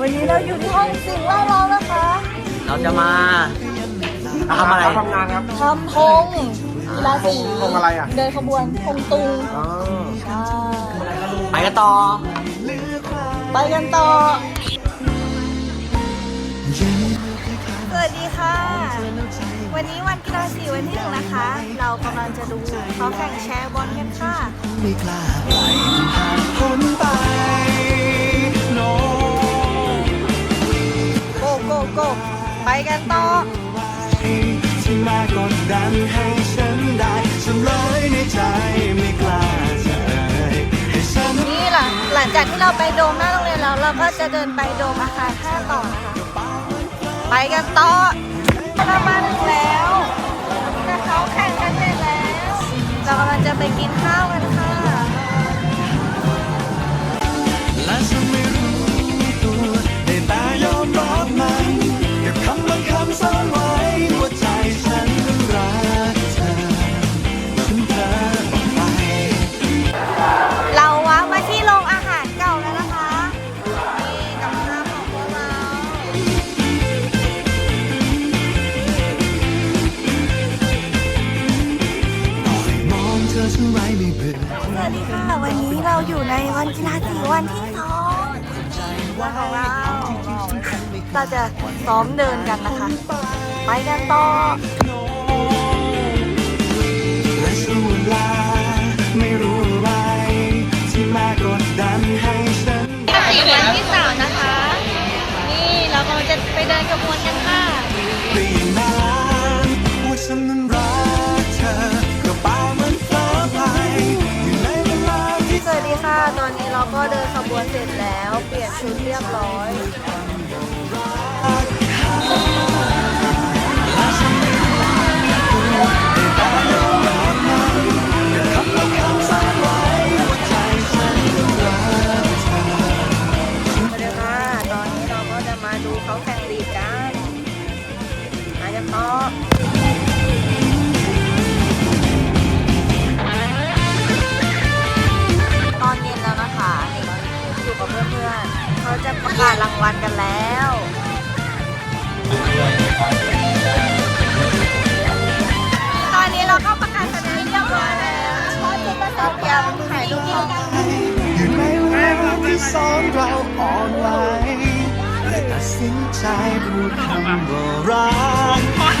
อยู่ที่ห้องสิ่งแวดล้อมนะคะเราจะมาทำอะไรทำงานครับทำธงกีฬาสีธงอะไรอะ เดินขบวนธงตุงอ๋อใช่ไปกันต่อ ไปกันต่อ สวัสดีค่ะ วันนี้วันกีฬาสีวันที่หนึ่งนะคะ เรากำลังจะดูเขาแข่งแชร์บอลกันค่ะ ไปกันต่อที่มากดดันให้ฉันได้ทำร้ายในใจไม่กล้าจะเอ่ยให้ฉันนี่หลังหลังจากที่เราไปโดมหน้าโรงเรียนแล้วเราก็จะเดินไปโดมอาคารห้าต่อนะคะไปกันต่อเรามาถึงแล้วแต่เขาแข่งกันเสร็จแล้ว เรากำลังจะไปกิน เธอฉันไว้ไม่เบื่อสวัสดีค่ะ วันนี้เราอยู่ในวันกีฬาสีวันที่สองวันของเราเราจะซ้อมเดินกันนะคะ ไปกันต่อและช่วงเวลาไม่รู้อะไรที่มากดดันให้ฉันสีวันที่สามนะคะ นี่เรากำลังจะไปเดินกระบวนกันค่ะ เปลี่ยนนานว่า ตอนนี้เราก็เดินขบวนเสร็จแล้ว เปลี่ยนชุดเรียบร้อยสวัสดีค่ะตอนนี้เราก็จะมาดูเขาแข่งลีดกันมากันต่อ วัลกันแล้วตอนนี้เราก็ประกาศแสดงเรียบร้อยแล้วพอจดประสบยังถ่ายรูปกันอยู่ในเวลาที่สองเราอ่อนไหวและตัดสินใจพูดคำว่ารัก